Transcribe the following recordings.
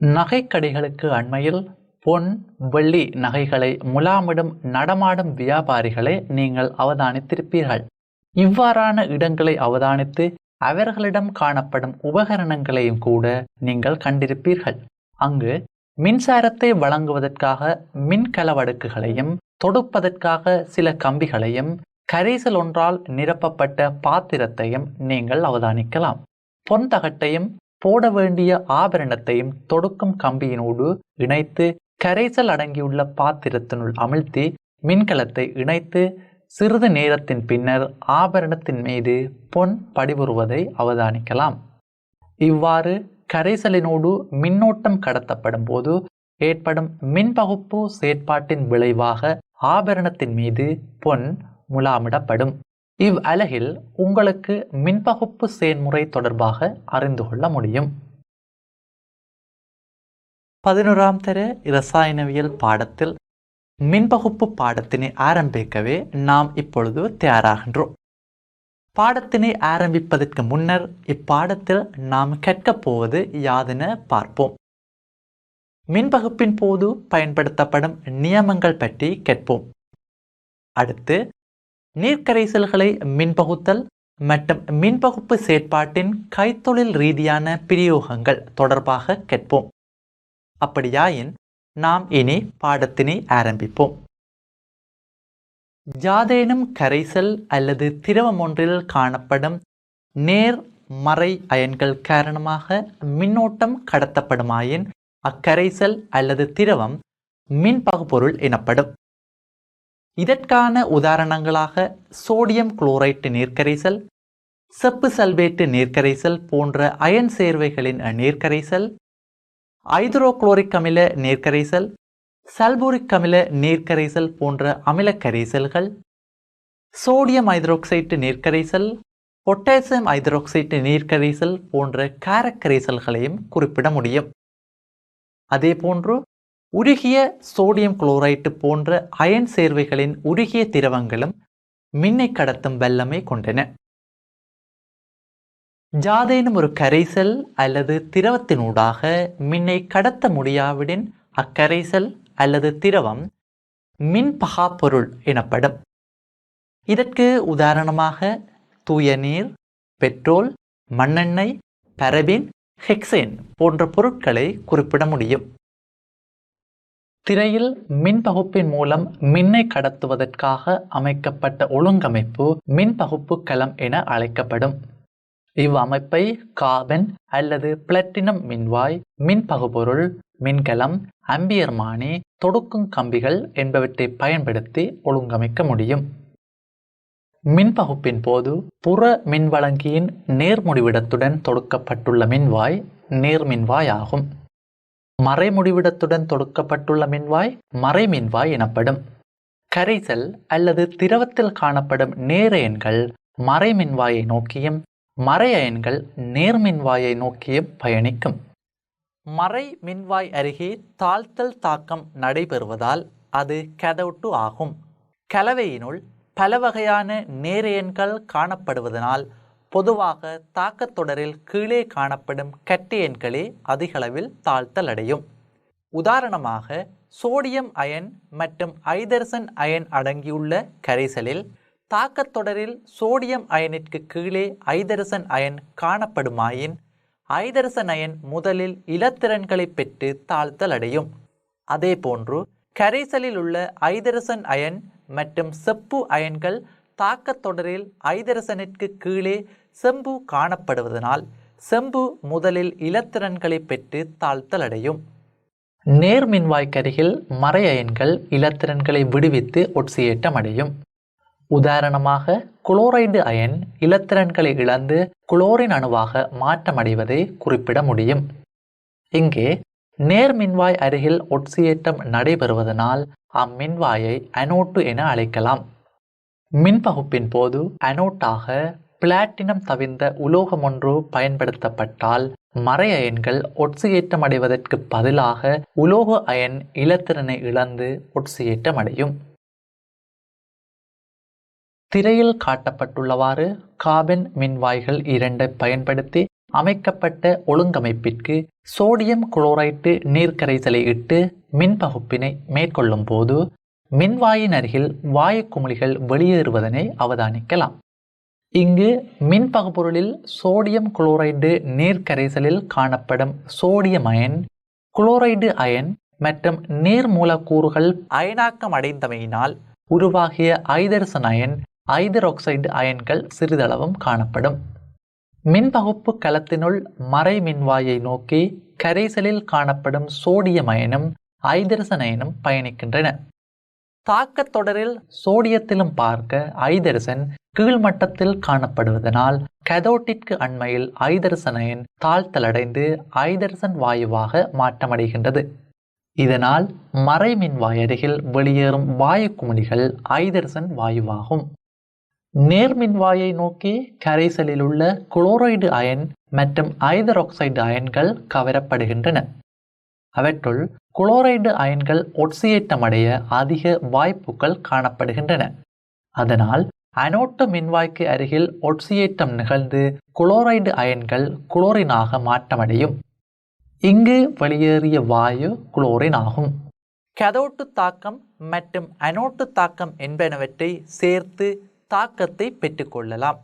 நகைக்கடைகளுக்கு அண்மையில் பொன் வெள்ளி நகைகளை முலாமிடும் நடமாடும் வியாபாரிகளை நீங்கள் அவதானித்திருப்பீர்கள். இவ்வாறான இடங்களை அவதானித்து அவர்களிடம் காணப்படும் உபகரணங்களையும் கூட நீங்கள் கண்டிருப்பீர்கள். அங்கு மின்சாரத்தை வழங்குவதற்காக மின்கலவடுக்குகளையும் தொடுப்பதற்காக சில கம்பிகளையும் கரைசல் ஒன்றால் நிரப்பப்பட்ட பாத்திரத்தையும் நீங்கள் அவதானிக்கலாம். பொன் தகட்டையும் போட வேண்டிய ஆபரணத்தையும் தொடுக்கும் கம்பியினோடு இணைத்து கரைசல் அடங்கியுள்ள பாத்திரத்தினுள் அமிழ்த்தி மின்கலத்தை இணைத்து சிறிது நேரத்தின் பின்னர் ஆபரணத்தின் மீது பொன் படிவுறுவதை அவதானிக்கலாம். இவ்வாறு கரைசலினோடு மின்னோட்டம் கடத்தப்படும் போது ஏற்படும் மின்பகுப்பு செயற்பாட்டின் விளைவாக ஆபரணத்தின் மீது பொன் முலாமிடப்படும். இவ் அலகில் உங்களுக்கு மின்பகுப்பு செயன்முறை தொடர்பாக அறிந்து கொள்ள முடியும். பதினோராம் தர இரசாயனவியல் பாடத்தில் மின்பகுப்பு பாடத்தினை ஆரம்பிக்கவே நாம் இப்பொழுது தயாராகின்றோம். பாடத்தினை ஆரம்பிப்பதற்கு முன்னர் இப்பாடத்தில் நாம் கற்கப் போவது யாதென பார்ப்போம். மின்பகுப்பின் போது பயன்படுத்தப்படும் நியமங்கள் பற்றி கேட்போம். அடுத்து நீர்க்கரைசல்களை மின்பகுத்தல் மற்றும் மின்பகுப்பு செயற்பாட்டின் கைத்தொழில் ரீதியான பிரயோகங்கள் தொடர்பாக கேட்போம். அப்படியாயின் நாம் இனி பாடத்தினை ஆரம்பிப்போம். ஜாதேனும் கரைசல் அல்லது திரவம் ஒன்றில் காணப்படும் நேர் மறை அயன்கள் காரணமாக மின்னோட்டம் கடத்தப்படுமாயின் அக்கரைசல் அல்லது திரவம் மின்பகுப்பொருள் எனப்படும். இதற்கான உதாரணங்களாக சோடியம் குளோரைட்டு நீர்க்கரைசல் செப்பு சல்பேட்டு நீர்க்கரைசல் போன்ற அயன் சேர்வைகளின் நீர்க்கரைசல் ஐதரோகுளோரிக் அமில நீர்க்கரைசல் சல்பூரிக் அமில நீர்க்கரைசல் போன்ற அமிலக்கரைசல்கள் சோடியம் ஐதரோக்சைட்டு நீர்க்கரைசல் பொட்டாசியம் ஐதரோக்சைட்டு நீர்க்கரைசல் போன்ற காரக்கரைசல்களையும் குறிப்பிட முடியும். அதேபோன்று உருகிய சோடியம் குளோரைட்டு போன்ற அயன் சேர்வைகளின் உருகிய திரவங்களும் மின்னை கடத்தும் வல்லமை கொண்டன. ஜாதேனும் ஒரு கரைசல் அல்லது திரவத்தினூடாக மின்னை கடத்த முடியாவிடின் அக்கரைசல் அல்லது திரவம் மின்பகா பொருள் எனப்படும். இதற்கு உதாரணமாக தூய நீர் பெட்ரோல் மண்ணெண்ணெய் பரபின் ஹெக்சேன் போன்ற பொருட்களை குறிப்பிட முடியும். திரையில் மின்பகுப்பின் மூலம் மின்னை கடத்துவதற்காக அமைக்கப்பட்ட ஒழுங்கமைப்பு மின்பகுப்பு களம் என அழைக்கப்படும். இவ்வமைப்பை காபன் அல்லது பிளட்டினம் மின்வாய் மின்பகுபொருள் மின்கலம் அம்பியர்மானி தொடுக்கும் கம்பிகள் என்பவற்றை பயன்படுத்தி ஒழுங்கமைக்க முடியும். மின்பகுப்பின் போது புற மின்வழங்கியின் நேர்முடிவிடத்துடன் தொடுக்கப்பட்டுள்ள மின்வாய் நேர்மின்வாய் ஆகும் மறைமுடிவிடத்துடன் தொடுக்கப்பட்டுள்ள மின்வாய் மறைமின்வாய் எனப்படும். கரைசல் அல்லது திரவத்தில் காணப்படும் நேரயன்கள் மறைமின்வாயை நோக்கியும் மறையயன்கள் நேர்மின்வாயை நோக்கியும் பயணிக்கும். மறை மின்வாய் அருகே தாழ்த்தல் தாக்கம் நடைபெறுவதால் அது கதவுட்டு ஆகும். கலவையினுள் பல வகையான நேரையன்கள் காணப்படுவதனால் பொதுவாக தாக்கத்தொடரில் கீழே காணப்படும் கட்டியன்களே அதிகளவில் தாழ்த்தல் அடையும் உதாரணமாக சோடியம் அயன் மற்றும் ஐதர்சன் அயன் அடங்கியுள்ள கரைசலில் தாக்கத்தொடரில் சோடியம் அயனிற்கு கீழே ஐதரசன் அயன் காணப்படுமாயின் ஐதரசன் அயன் முதலில் இலத்திறன்களை பெற்று தாழ்த்தல் அடையும் அதேபோன்று கரைசலில் உள்ள ஐதரசன் அயன் மற்றும் செப்பு அயன்கள் தாக்கத் தொடரில் ஐதரசனிற்கு கீழே செம்பு காணப்படுவதனால் செம்பு முதலில் இலத்திரன்களை பெற்று தாழ்த்தல் அடையும் நேர்மின்வாய்க்கருகில் மறை அயன்கள் இலத்திறன்களை விடுவித்து ஒட்சியேற்றம் அடையும் உதாரணமாக குளோரைடு அயன் இலத்திரன்களை இழந்து குளோரின் அணுவாக மாற்றமடைவதை குறிப்பிட முடியும். இங்கே நேர்மின்வாய் அருகில் ஒட்சியேற்றம் நடைபெறுவதனால் அம்மின்வாயை அனோட்டு என அழைக்கலாம். மின்பகுப்பின் போது அனோட்டாக பிளாட்டினம் தவிர்ந்த உலோகம் ஒன்று பயன்படுத்தப்பட்டால் மறை அயன்கள் ஒட்சியேற்றம் அடைவதற்கு பதிலாக உலோக அயன் இலத்திறனை இழந்து ஒட்சியேற்றம் அடையும். திரையில் காட்டப்பட்டுள்ளவாறு காபன் மின்வாய்கள் இரண்டை பயன்படுத்தி அமைக்கப்பட்ட ஒழுங்கமைப்பிற்கு சோடியம் குளோரைட்டு நீர்க்கரைசலை இட்டு மின்பகுப்பினை மேற்கொள்ளும் போது மின்வாயின் அருகில் வாயு குமிழிகள் வெளியேறுவதனை அவதானிக்கலாம். இங்கு மின்பகுபொருளில் சோடியம் குளோரைடு நீர்க்கரைசலில் காணப்படும் சோடியம் அயன் குளோரைடு அயன் மற்றும் நீர் மூலக்கூறுகள் அயனாக்கம் அடைந்தமையினால் உருவாகிய ஐதரசன் அயன் ஐதரோக்சைடு அயன்கள் சிறிதளவும் காணப்படும். மின்பகுப்பு கலத்தினுள் மறை மின்வாயை நோக்கி கரைசலில் காணப்படும் சோடியம் அயனும் ஐதரசன் அயனும் பயணிக்கின்றன. தாக்கத் தொடரில் சோடியத்திலும் பார்க்க ஐதரசன் கீழ்மட்டத்தில் காணப்படுவதனால் கதோட்டிற்கு அண்மையில் ஐதரசனையின் தாழ்த்தலடைந்து ஐதரசன் வாயுவாக மாற்றமடைகின்றது. இதனால் மறைமின் வாயருகில் அருகில் வெளியேறும் வாயு குமிழிகள் ஐதரசன் வாயுவாகும். நேர்மின்வாயை நோக்கி கரைசலில் உள்ள குளோரைடு அயன் மற்றும் ஐதரோக்சைடு அயன்கள் கவரப்படுகின்றன. அவற்றுள் குளோரைடு அயன்கள் ஒட்சியேற்றமடைய அதிக வாய்ப்புகள் காணப்படுகின்றன. அதனால் அனோட்டு மின்வாய்க்கு அருகில் ஒட்சியேற்றம் நிகழ்ந்து குளோரைடு அயன்கள் குளோரினாக மாற்றமடையும். இங்கு வெளியேறிய வாயு குளோரின் ஆகும் கதோட்டு தாக்கம் மற்றும் அனோட்டு தாக்கம் என்பனவற்றை சேர்த்து தாக்கத்தை பெற்றுக்கொள்ளலாம்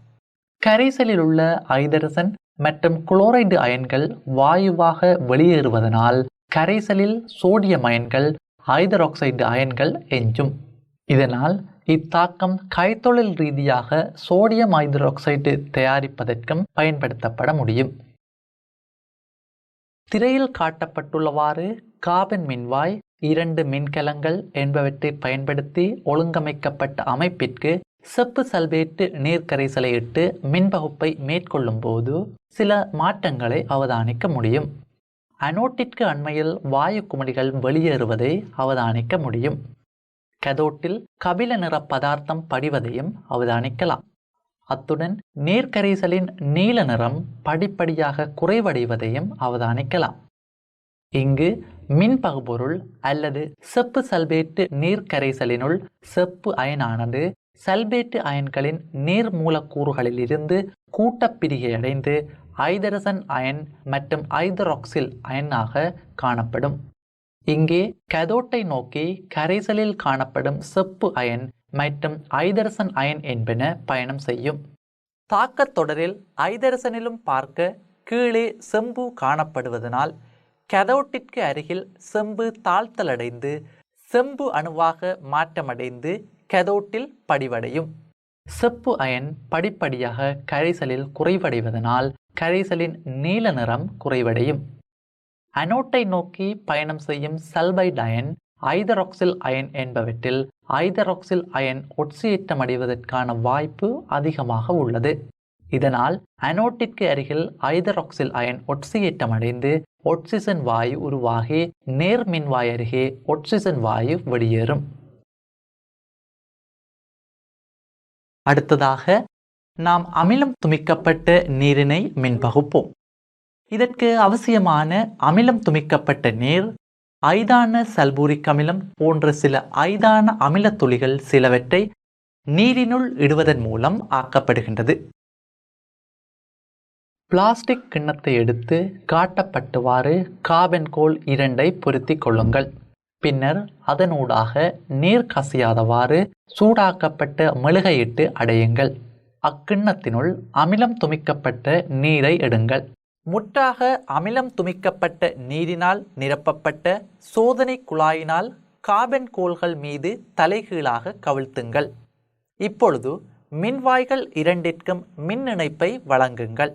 கரைசலில் உள்ள ஐதரசன் மற்றும் குளோரைடு அயன்கள் வாயுவாக வெளியேறுவதனால் கரைசலில் சோடியம் அயன்கள் ஹைதராக்சைடு அயன்கள் எஞ்சும். இதனால் இத்தாக்கம் கைத்தொழில் ரீதியாக சோடியம் ஹைதராக்சைடு தயாரிப்பதற்கும் பயன்படுத்தப்பட முடியும். திரையில் காட்டப்பட்டுள்ளவாறு காபன் மின்வாய் இரண்டு மின்கலங்கள் என்பவற்றை பயன்படுத்தி ஒழுங்கமைக்கப்பட்ட அமைப்பிற்கு செப்பு சல்பேட்டு நீர்க்கரைசலை இட்டு மின்பகுப்பை மேற்கொள்ளும் போது சில மாற்றங்களை அவதானிக்க முடியும். அனோட்டிற்கு அண்மையில் வாயு குமிழிகள் வெளியேறுவதை அவதானிக்க முடியும். கதோட்டில் கபில நிற பதார்த்தம் படிவதையும் அவதானிக்கலாம். அத்துடன் நீர்க்கரைசலின் நீல நிறம் படிப்படியாக குறைவடைவதையும் அவதானிக்கலாம். இங்கு மின்பகுபொருள் அல்லது செப்பு சல்பேட்டு நீர்க்கரைசலினுள் செப்பு அயனானது சல்பேட்டு அயன்களின் நீர் மூலக்கூறுகளிலிருந்து கூட்டப்பிரிகையடைந்து ஐதரசன் அயன் மற்றும் ஐதராக்சில் அயனாக காணப்படும். இங்கே கதோட்டை நோக்கி கரைசலில் காணப்படும் செப்பு அயன் மற்றும் ஐதரசன் அயன் என்பன பயணம் செய்யும். தாக்கத் தொடரில் ஐதரசனிலும் பார்க்க கீழே செம்பு காணப்படுவதனால் கதோட்டிற்கு அருகில் செம்பு தாழ்த்தலடைந்து செம்பு அணுவாக மாற்றமடைந்து கதோட்டில் படிவடையும். செப்பு அயன் படிப்படியாக கரைசலில் குறைவடைவதனால் கரைசலின் நீல நிறம் குறைவடையும். அனோட்டை நோக்கி பயணம் செய்யும் சல்பைட் அயன் ஐதராக்சில் அயன் என்பவற்றில் ஐதராக்சில் அயன் ஒட்சியேற்றமடைவதற்கான வாய்ப்பு அதிகமாக உள்ளது. இதனால் அனோட்டிற்கு அருகில் ஐதராக்சில் அயன் ஒட்சியேற்றமடைந்து ஒட்சிசன் வாயு உருவாகி நேர்மின்வாய் அருகே ஒட்சிசன் வாயு வெளியேறும். அடுத்ததாக நாம் அமிலம் துமிக்கப்பட்ட நீரினை மின்பகுப்போம் இதற்கு அவசியமான அமிலம் துமிக்கப்பட்ட நீர் ஐதான சல்பூரிக் அமிலம் போன்ற சில ஐதான அமிலத் துளிகள் சிலவற்றை நீரினுள் இடுவதன் மூலம் ஆக்கப்படுகின்றது. பிளாஸ்டிக் கிண்ணத்தை எடுத்து காட்டப்பட்டவாறு காபன் கோல் இரண்டை பொருத்திக் கொள்ளுங்கள். பின்னர் அதனூடாக நீர் கசியாதவாறு சூடாக்கப்பட்ட மெழுகையிட்டு அடையுங்கள். அக்கிண்ணத்தினுள் அமிலம் துமிக்கப்பட்ட நீரை எடுங்கள். முற்றாக அமிலம் துமிக்கப்பட்ட நீரினால் நிரப்பப்பட்ட சோதனை குழாயினால் காபன் கோள்கள் மீது தலைகீழாக கவிழ்த்துங்கள். இப்பொழுது மின்வாய்கள் இரண்டிற்கும் மின் இணைப்பை வழங்குங்கள்.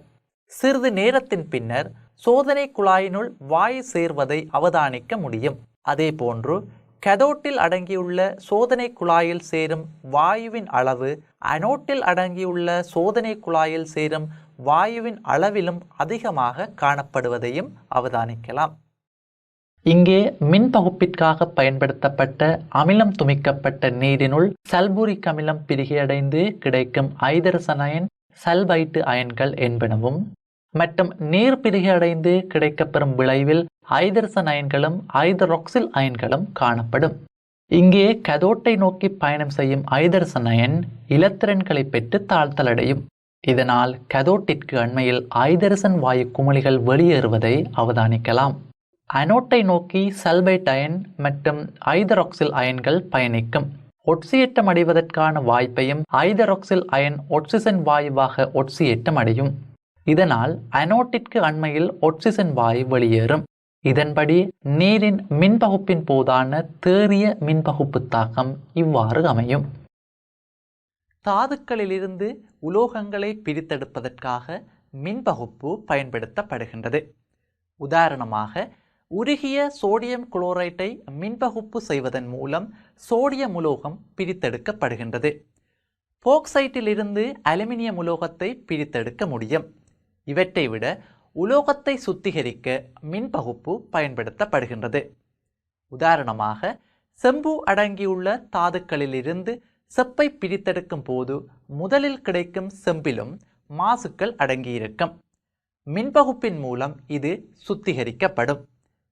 சிறிது நேரத்தின் பின்னர் சோதனை குழாயினுள் வாயு சேர்வதை அவதானிக்க முடியும். அதேபோன்று கதோட்டில் அடங்கியுள்ள சோதனை குழாயில் சேரும் வாயுவின் அளவு அனோட்டில் அடங்கியுள்ள சோதனை குழாயில் சேரும் வாயுவின் அளவிலும் அதிகமாக காணப்படுவதையும் அவதானிக்கலாம். இங்கே மின் பகுப்பிற்காக பயன்படுத்தப்பட்ட அமிலம் துமிக்கப்பட்ட நீரினுள் சல்பூரிக் அமிலம் பிரிகையடைந்து கிடைக்கும் ஐதரசனயன் சல்பைட்டு அயன்கள் என்பனவும் மற்றும் நீர் பிரிகையடைந்து கிடைக்கப்பெறும் விளைவில் ஐதரசன் அயன்களும் ஐதரோக்சில் அயன்களும் காணப்படும். இங்கே கதோட்டை நோக்கி பயணம் செய்யும் ஐதரசன் அயன் இலத்திரன்களை பெற்று தாழ்த்தலடையும். இதனால் கதோட்டிற்கு அண்மையில் ஐதரசன் வாயு குமிழிகள் வெளியேறுவதை அவதானிக்கலாம். அனோட்டை நோக்கி சல்பைட் அயன் மற்றும் ஐதராக்சில் அயன்கள் பயணிக்கும். ஒட்சியேற்றம் அடைவதற்கான வாய்ப்பையும் ஐதராக்சில் அயன் ஒட்சிசன் வாயுவாக ஒட்சியேற்றம் அடையும். இதனால் அனோட்டிற்கு அண்மையில் ஒட்சிசன் வாயு வெளியேறும். இதன்படி நீரின் மின்பகுப்பின் போதான தேறிய மின்பகுப்பு தாக்கம் இவ்வாறு அமையும். தாதுக்களிலிருந்து உலோகங்களை பிரித்தெடுப்பதற்காக மின்பகுப்பு பயன்படுத்தப்படுகின்றது. உதாரணமாக உருகிய சோடியம் குளோரைட்டை மின்பகுப்பு செய்வதன் மூலம் சோடியம் உலோகம் பிரித்தெடுக்கப்படுகின்றது. போக்சைட்டிலிருந்து அலுமினியம் உலோகத்தை பிரித்தெடுக்க முடியும். இவற்றை விட உலோகத்தை சுத்திகரிக்க மின்பகுப்பு பயன்படுத்தப்படுகின்றது. உதாரணமாக செம்பு அடங்கியுள்ள தாதுக்களிலிருந்து செப்பை பிரித்தெடுக்கும் போது முதலில் கிடைக்கும் செம்பிலும் மாசுக்கள் அடங்கியிருக்கும். மின்பகுப்பின் மூலம் இது சுத்திகரிக்கப்படும்.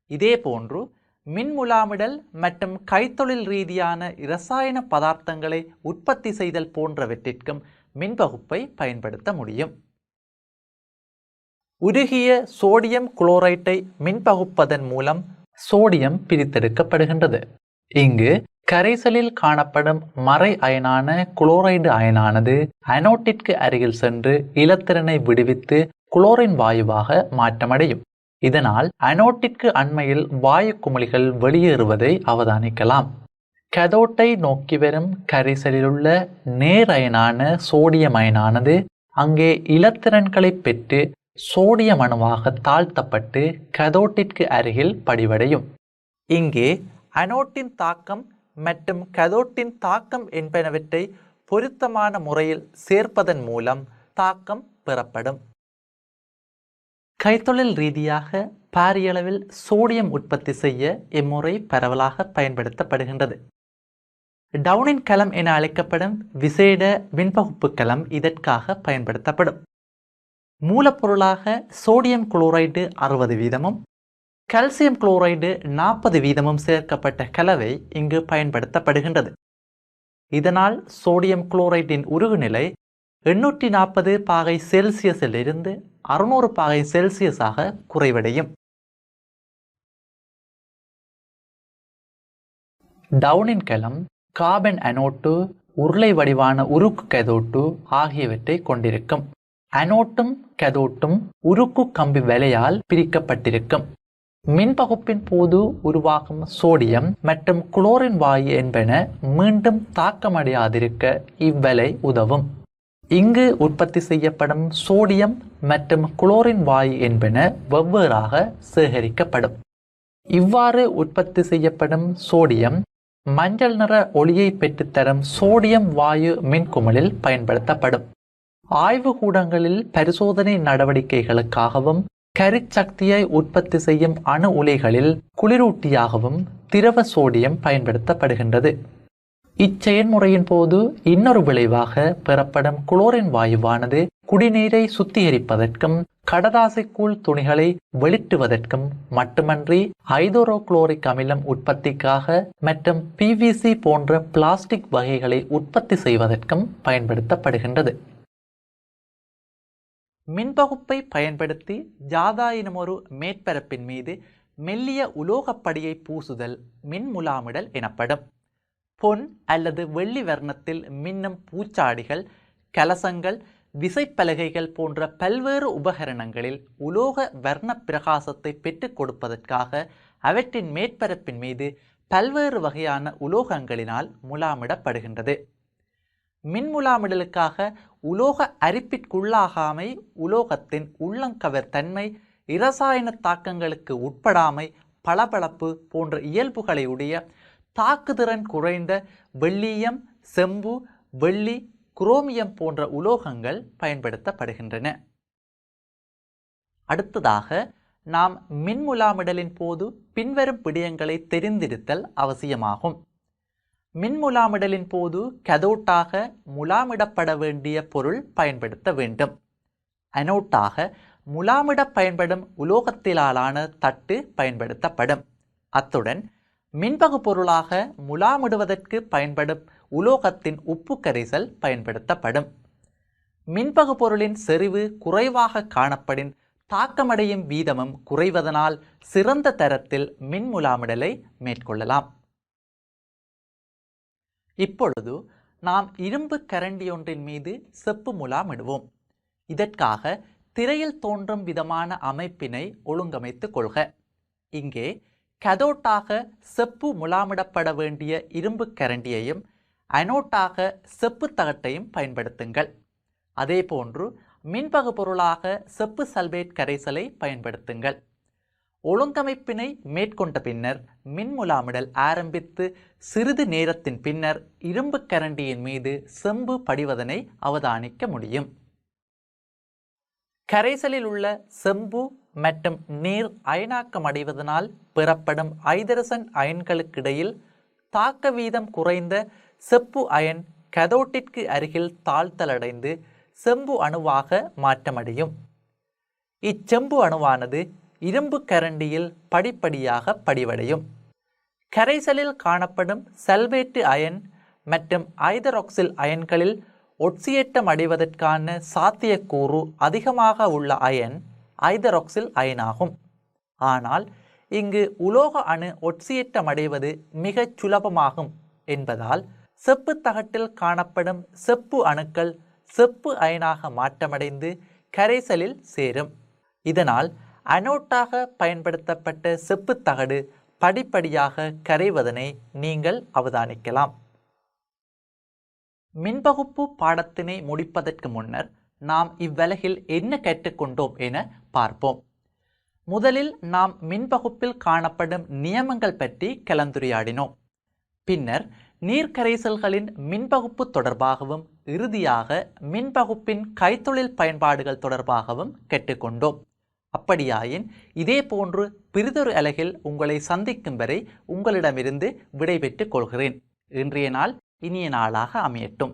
இதேபோன்று மின்முலாமிடல் மற்றும் கைத்தொழில் ரீதியான இரசாயன பதார்த்தங்களை உற்பத்தி செய்தல் போன்றவற்றிற்கும் மின்பகுப்பை பயன்படுத்த முடியும். உருகிய சோடியம் குளோரைட்டை மின்பகுப்பதன் மூலம் சோடியம் பிரித்தெடுக்கப்படுகின்றது. இங்கு கரைசலில் காணப்படும் மறை அயனான குளோரைடு அயனானது அனோட்டிற்கு அருகில் சென்று இலத்திரனை விடுவித்து குளோரின் வாயுவாக மாற்றமடையும். இதனால் அனோட்டிற்கு அண்மையில் வாயு குமிழிகள் வெளியேறுவதை அவதானிக்கலாம். கதோட்டை நோக்கி வரும் கரைசலிலுள்ள நேர் அயனான சோடியம் அயனானது அங்கே இலத்திரன்களை பெற்று சோடியம் அணுவாக தாழ்த்தப்பட்டு கதோட்டிற்கு அருகில் படிவடையும். இங்கே அனோட்டின் தாக்கம் மற்றும் கதோட்டின் தாக்கம் என்பனவற்றை பொருத்தமான முறையில் சேர்ப்பதன் மூலம் தாக்கம் பெறப்படும். கைத்தொழில் ரீதியாக பாரியளவில் சோடியம் உற்பத்தி செய்ய இம்முறை பரவலாக பயன்படுத்தப்படுகின்றது. டவுனின் கலம் என அழைக்கப்படும் விசேட விண்பகுப்பு கலம் இதற்காக பயன்படுத்தப்படும். மூலப்பொருளாக சோடியம் குளோரைடு அறுபது வீதமும் கால்சியம் குளோரைடு நாற்பது வீதமும் சேர்க்கப்பட்ட கலவை இங்கு பயன்படுத்தப்படுகின்றது. இதனால் சோடியம் குளோரைட்டின் உருகுநிலை எண்ணூற்றி நாற்பது பாகை செல்சியஸில் இருந்து அறுநூறு பாகை செல்சியஸாக குறைவடையும். டவுனின் கலம் கார்பன் அனோட்டு உருளை வடிவான உருக்கு கதோட்டு ஆகியவற்றை கொண்டிருக்கும். அனோட்டும் கதோட்டும் உருக்கு கம்பி வலையால் பிரிக்கப்பட்டிருக்கும். மின்பகுப்பின் போது உருவாகும் சோடியம் மற்றும் குளோரின் வாயு என்பன மீண்டும் தாக்கமடையாதிருக்க இவ்வலை உதவும். இங்கு உற்பத்தி செய்யப்படும் சோடியம் மற்றும் குளோரின் வாயு என்பன வெவ்வேறாக சேகரிக்கப்படும். இவ்வாறு உற்பத்தி செய்யப்படும் சோடியம் மஞ்சள் நிற ஒளியை பெற்றுத்தரும் சோடியம் வாயு மின்குமிழில் பயன்படுத்தப்படும். ஆய்வுகூடங்களில் பரிசோதனை நடவடிக்கைகளுக்காகவும் கரிச்சக்தியை உற்பத்தி செய்யும் அணு உலைகளில் குளிரூட்டியாகவும் திரவ சோடியம் பயன்படுத்தப்படுகின்றது. இச்செயன்முறையின் போது இன்னொரு விளைவாக பெறப்படும் குளோரின் வாயுவானது குடிநீரை சுத்திகரிப்பதற்கும் கடதாசைக்கூழ் துணிகளை வெளிட்டுவதற்கும் மட்டுமன்றி ஐதோரோகுளோரிக் அமிலம் உற்பத்திக்காக மற்றும் பிவிசி போன்ற பிளாஸ்டிக் வகைகளை உற்பத்தி செய்வதற்கும் பயன்படுத்தப்படுகின்றது. மின்பகுப்பை பயன்படுத்தி ஜாதா ஜாதாயினமொரு மேற்பரப்பின் மீது மெல்லிய உலோகப்படியை பூசுதல் மின்முலாமிடல் எனப்படும். பொன் அல்லது வெள்ளி வர்ணத்தில் மின்னும் பூச்சாடிகள் கலசங்கள் விசைப்பலகைகள் போன்ற பல்வேறு உபகரணங்களில் உலோக வர்ண பிரகாசத்தை பெற்றுக் கொடுப்பதற்காக அவற்றின் மேற்பரப்பின் மீது பல்வேறு வகையான உலோகங்களினால் முலாமிடப்படுகின்றது. மின்முலாமிடலுக்காக உலோக அரிப்பிற்குள்ளாகாமை உலோகத்தின் உள்ளங்கவர் தன்மை இரசாயன தாக்கங்களுக்கு உட்படாமை பளபளப்பு போன்ற இயல்புகளை உடைய தாக்குதிறன் குறைந்த வெள்ளீயம் செம்பு வெள்ளி குரோமியம் போன்ற உலோகங்கள் பயன்படுத்தப்படுகின்றன. அடுத்ததாக நாம் மின்முலாமிடலின் போது பின்வரும் விடயங்களை தெரிந்திருத்தல் அவசியமாகும். மின்முலாமிடலின் போது கதோட்டாக முலாமிடப்பட வேண்டிய பொருள் பயன்படுத்த வேண்டும். அனோட்டாக முலாமிட பயன்படும் உலோகத்திலாலான தட்டு பயன்படுத்தப்படும். அத்துடன் மின்பகு பொருளாக முலாமிடுவதற்கு பயன்படும் உலோகத்தின் உப்பு கரைசல் பயன்படுத்தப்படும். மின்பகு பொருளின் செறிவு குறைவாக காணப்படின் தாக்கமடையும் வீதமும் குறைவதனால் சிறந்த தரத்தில் மின்முலாமிடலை மேற்கொள்ளலாம். இப்பொழுது நாம் இரும்பு கரண்டியொன்றின் மீது செப்பு முலாமிடுவோம். இதற்காக திரையில் தோன்றும் விதமான அமைப்பினை ஒழுங்கமைத்துக் கொள்க. இங்கே கதோட்டாக செப்பு முலாமிடப்பட வேண்டிய இரும்பு கரண்டியையும் அனோட்டாக செப்பு தகட்டையும் பயன்படுத்துங்கள். அதேபோன்று மின்பகு பொருளாக செப்பு சல்பேட் கரைசலை பயன்படுத்துங்கள். ஒழுங்கமைப்பினை மேற்கொண்ட பின்னர் மின்முலாமிடல் ஆரம்பித்து சிறிது நேரத்தின் பின்னர் இரும்பு கரண்டியின் மீது செம்பு படிவதனை அவதானிக்க முடியும். கரைசலில் உள்ள செம்பு மற்றும் நீர் அயனாக்கம் அடைவதனால் பெறப்படும் ஐதரசன் அயன்களுக்கிடையில் தாக்க வீதம் குறைந்த செப்பு அயன் கதோட்டிற்கு அருகில் தாழ்த்தலடைந்து செம்பு அணுவாக மாற்றமடையும். இச்செம்பு அணுவானது இரும்பு கரண்டியில் படிப்படியாக படிவடையும். கரைசலில் காணப்படும் சல்வேட்டு அயன் மற்றும் ஐதராக்சில் அயன்களில் ஒட்சியேட்டம் அடைவதற்கான சாத்தியக்கூறு அதிகமாக உள்ள அயன் ஐதராக்சில் அயனாகும். ஆனால் இங்கு உலோக அணு ஒட்சியேட்டம் அடைவது மிகச் சுலபமாகும் என்பதால் செப்பு தகட்டில் காணப்படும் செப்பு அணுக்கள் செப்பு அயனாக மாற்றமடைந்து கரைசலில் சேரும். இதனால் அனோட்டாக பயன்படுத்தப்பட்ட செப்பு தகடு படிப்படியாக கரைவதனை நீங்கள் அவதானிக்கலாம். மின்பகுப்பு பாடத்தினை முடிப்பதற்கு முன்னர் நாம் இவ்வலகில் என்ன கற்றுக்கொண்டோம் என பார்ப்போம். முதலில் நாம் மின்பகுப்பில் காணப்படும் நியமங்கள் பற்றி கலந்துரையாடினோம். பின்னர் நீர்க்கரைசல்களின் மின்பகுப்பு தொடர்பாகவும் இறுதியாக மின்பகுப்பின் கைத்தொழில் பயன்பாடுகள் தொடர்பாகவும் கற்றுக்கொண்டோம் அப்படியாயின் இதே போன்று பிரிதொரு அலகில் உங்களை சந்திக்கும் வரை உங்களிடமிருந்து விடைபெற்றுக் கொள்கிறேன். இன்றைய நாள் இனிய நாளாக அமையட்டும்.